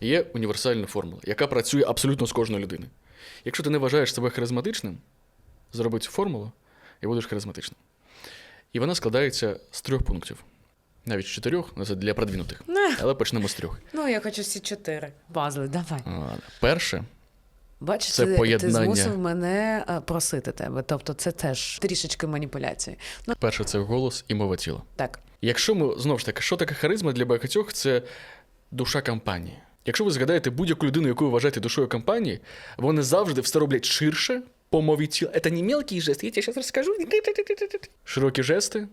Є універсальна формула, яка працює абсолютно з кожною людиною. Якщо ти не вважаєш себе харизматичним, зроби цю формулу і будеш харизматичним. І вона складається з трьох пунктів. Навіть з чотирьох, це для продвинутих. Не. Але почнемо з трьох. Ну, я хочу всі чотири. Базли, давай. А, Перше, Бачиш, Це ти, поєднання. ти змусив мене е, просити тебе. Тобто це теж трішечки маніпуляції. Ну, перше це голос і мова тіла. так. Якщо ми знову ж таки, що таке харизма для багатьох, це душа компанії. Якщо ви згадаєте будь-яку людину, яку ви вважаєте душою компанії, вони завжди все роблять ширше по мові тіла. Це не мелкий жест, я тебе зараз розкажу. Широкі жести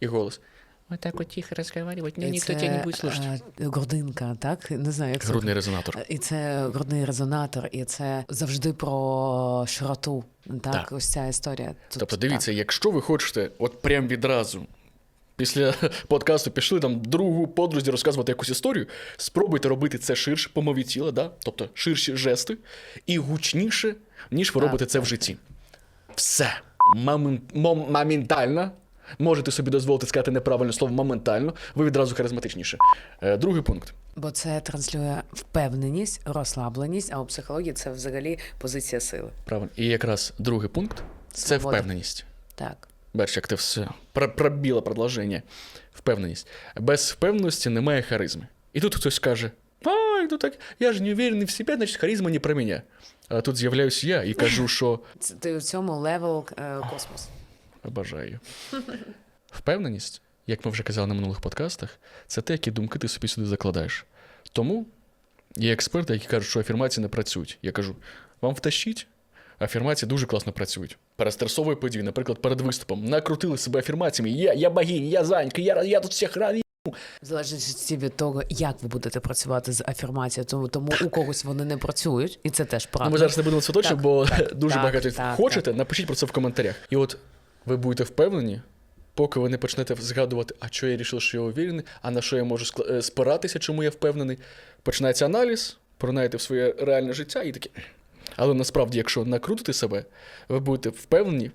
і голос. Вот так вот тихо разговаривать, но І никто це, тебя не будет слушать. е, грудинка, так? Не знаю, як це. Резонатор. І це грудний резонатор, і це завжди про широту. Так, Так. ось ця історія. Тут, Тобто, так. дивіться, якщо ви хочете, от прям відразу. Після подкасту пішли там другу подрузі розказувати якусь історію. Спробуйте робити це ширше по мові тіла, да? тобто ширші жести і гучніше, ніж ви робите це в житті. Все. Моментально. Можете собі дозволити сказати неправильне слово моментально, ви відразу харизматичніше. Е, другий пункт. Бо це транслює впевненість, розслабленість, а у психології це взагалі позиція сили. Правильно. І якраз другий пункт це Свобода. впевненість. Так. Бачиш, як ти все про- пробіло продовження. Впевненість. Без впевненості немає харизми. І тут хтось каже: Ай, ну так, я ж не уверений в себе, значить харизма не про мене. А тут з'являюсь я і кажу, що ти в цьому левел е, космос. бажаю. Впевненість, як ми вже казали на минулих подкастах, це те, які думки ти собі сюди закладаєш. Тому є експерти, які кажуть, що афірмації не працюють. Я кажу, вам втащіть. Афірмації дуже класно працюють. Перед стресовою подією, наприклад, перед виступом, накрутили себе афірмаціями. Я, я богиня, я занька, я, я тут всіх радий. В залежності від того, як ви будете працювати з афірмацією, тому, тому у когось вони не працюють, і це теж Ну, ми зараз не будемо це точно, бо так, дуже так, багато так, хочете. Напишіть про це в коментарях. І от ви будете впевнені, поки ви не почнете згадувати, а що я вирішив, що я уверений, а на що я можу е, спиратися, чому я впевнений. Починається аналіз, поринаєте в своє реальне життя і таке. Але насправді, якщо накрутити себе, ви будете впевнені,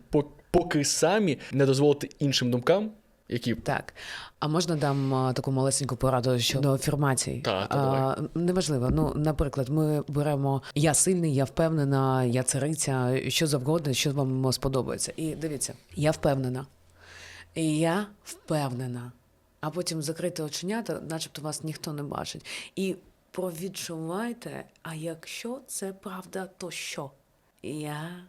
поки самі не дозволите іншим думкам, які Так. А можна дам а, таку малесеньку пораду щодо афірмацій? Та, та, а, неважливо. Ну, наприклад, ми беремо я сильний, я впевнена, я цариця, що завгодно, що вам сподобається. І дивіться, я впевнена. І я впевнена. А потім закрити оченята, начебто вас ніхто не бачить. І провідчувайте, а якщо це правда, то що? Я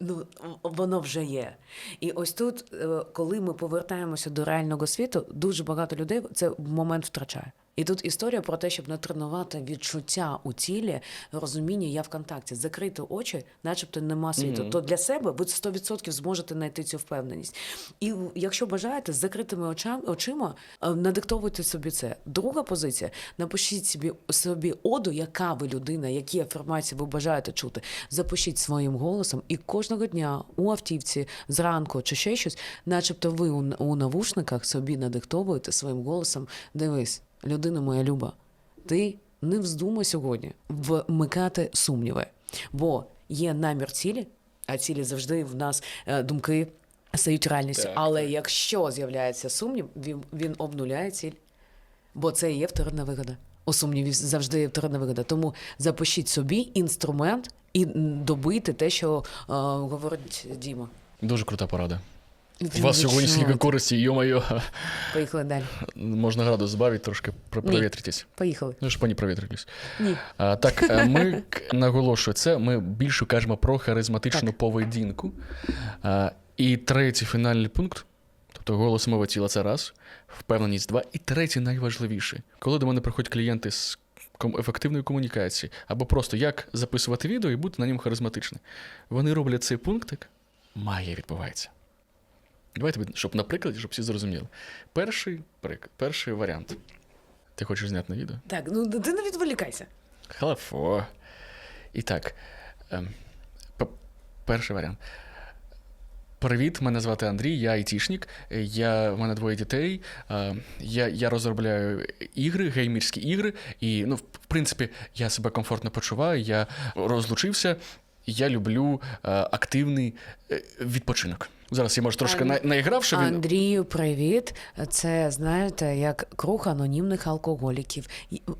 Ну, воно вже є. І ось тут, е, коли ми повертаємося до реального світу, дуже багато людей це момент втрачає. І тут історія про те, щоб натренувати відчуття у тілі, розуміння я в контакті, закрити очі, начебто нема світу. То для себе ви 100% зможете знайти цю впевненість. І якщо бажаєте, з закритими очам, очима е, надиктовуйте собі це. Друга позиція: напишіть собі собі оду, яка ви людина, які афірмації ви бажаєте чути. Запишіть своїм голосом, і кожного дня у автівці зранку чи ще щось, начебто ви у, у навушниках собі надиктовуєте своїм голосом. Дивись, людина моя люба, ти не вздумай сьогодні вмикати сумніви, бо є намір цілі, а цілі завжди в нас е, думки. Стають реальністю, Так, але якщо з'являється сумнів, він, він обнуляє ціль. Бо це і є вторинна вигода. У сумніві завжди є вторинна вигода. Тому запишіть собі інструмент і м, добийте те, що е, говорить Діма. дуже крута порада. У вас сьогодні скільки користі, йо-моє, Поїхали далі. можна градус збавити, трошки провітритись. Поїхали. Ну, щоб вони провітрились. Ні. А, так, е, ми наголошую це. Ми більше кажемо про харизматичну Так. поведінку. А, і третій фінальний пункт, тобто голос мова тіла це раз, впевненість два. І третій найважливіший. Коли до мене приходять клієнти з ефективної комунікації, або просто як записувати відео і бути на ньому харизматичним. Вони роблять цей пунктик, магія відбувається. Давайте, щоб на прикладі, щоб всі зрозуміли. Перший приклад, перший варіант. Ти хочеш зняти на відео? Так, ну ти не відволікайся. Халафо. І так. ем, перший варіант. Привіт, мене звати Андрій, я айтішник. Я, в мене двоє дітей. е, Я, я розробляю ігри, геймерські ігри. І, ну, в принципі, я себе комфортно почуваю. Я розлучився. Я люблю е, активний е, відпочинок. Зараз я може трошки на, наіграв, він. Андрію, привіт. Це знаєте, як круг анонімних алкоголіків.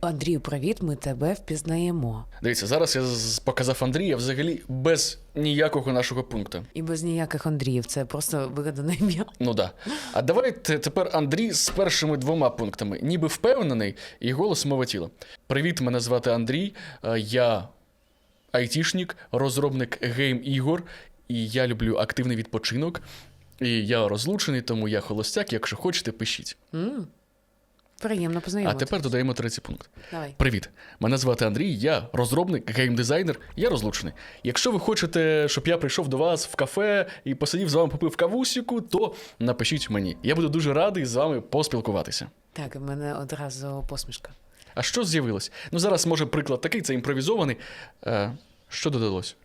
Андрію, привіт, ми тебе впізнаємо. Дивіться, зараз я показав Андрія взагалі без ніякого нашого пункту. І без ніяких Андріїв, це просто вигадане ім'я. Ну да. А давайте тепер Андрій з першими двома пунктами. Ніби впевнений і голос мова тіла. Привіт, мене звати Андрій. е, Я айтішник, розробник гейм-ігор, і я люблю активний відпочинок. І я розлучений, тому я холостяк. Якщо хочете, пишіть. м Приємно А тепер додаємо третій пункт. Давай. Привіт, мене звати Андрій, я розробник, геймдизайнер, я розлучений. Якщо ви хочете, щоб я прийшов до вас в кафе і посидів з вами попив кавусіку, то напишіть мені. Я буду дуже радий з вами поспілкуватися. Так, в мене одразу посмішка. А що з'явилось? Ну зараз може приклад такий, це імпровізований. Е, що додалось?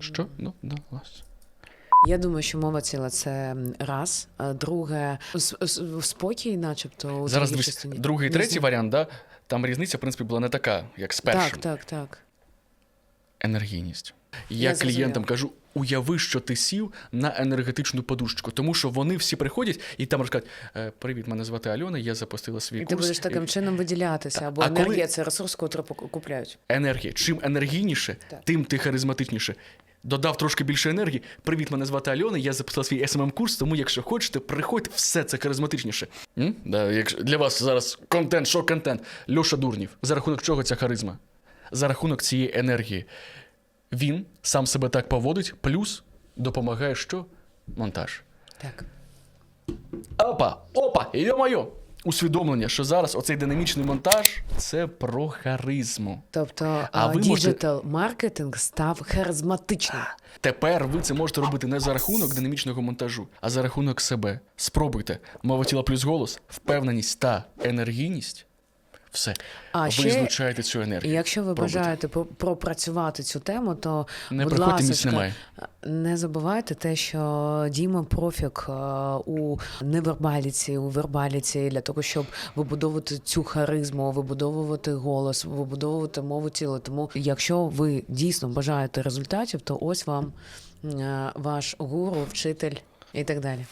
Що додалось? Я думаю, що мова ціла це раз. А Друге, спокій, начебто, у Зараз дивись, частині. другий і третій варіант, да? там різниця, в принципі, була не така, як з першим. Так, так, так. енергійність. Я, Я клієнтам кажу: уяви, що ти сів на енергетичну подушечку, тому що вони всі приходять і там розкажуть: «Е, Привіт, мене звати Альона, я запустила свій І курс. ти будеш таким І чином виділятися, або А коли- енергія це ресурс, котрий купляють. Енергія. Чим енергійніше, Так. тим ти харизматичніше. Додав трошки більше енергії. Привіт, мене звати Альона, я запустила свій smm курс тому якщо хочете, приходьте, все це харизматичніше. М? Да, якщо для вас зараз контент, що контент? Льоша Дурнів. За рахунок чого ця харизма? За рахунок цієї енергії. Він сам себе так поводить, плюс допомагає що? Монтаж. Так. Опа, опа, йо-моє! Усвідомлення, що зараз оцей динамічний монтаж це про харизму. Тобто А ви можете- діджитал маркетинг став харизматичним. Тепер ви це можете робити не за рахунок динамічного монтажу, а за рахунок себе. Спробуйте. Мова тіла плюс голос, впевненість та енергійність. Все. А ви ще- злучаєте цю енергію. якщо ви Пробуйте. бажаєте про- пропрацювати цю тему, то Не будь місць немає. не забувайте те, що Діма профік е, у невербаліці, у вербаліці для того, щоб вибудовувати цю харизму, вибудовувати голос, вибудовувати мову тіла. Тому, якщо ви дійсно бажаєте результатів, то ось вам е, ваш гуру, вчитель і так далі.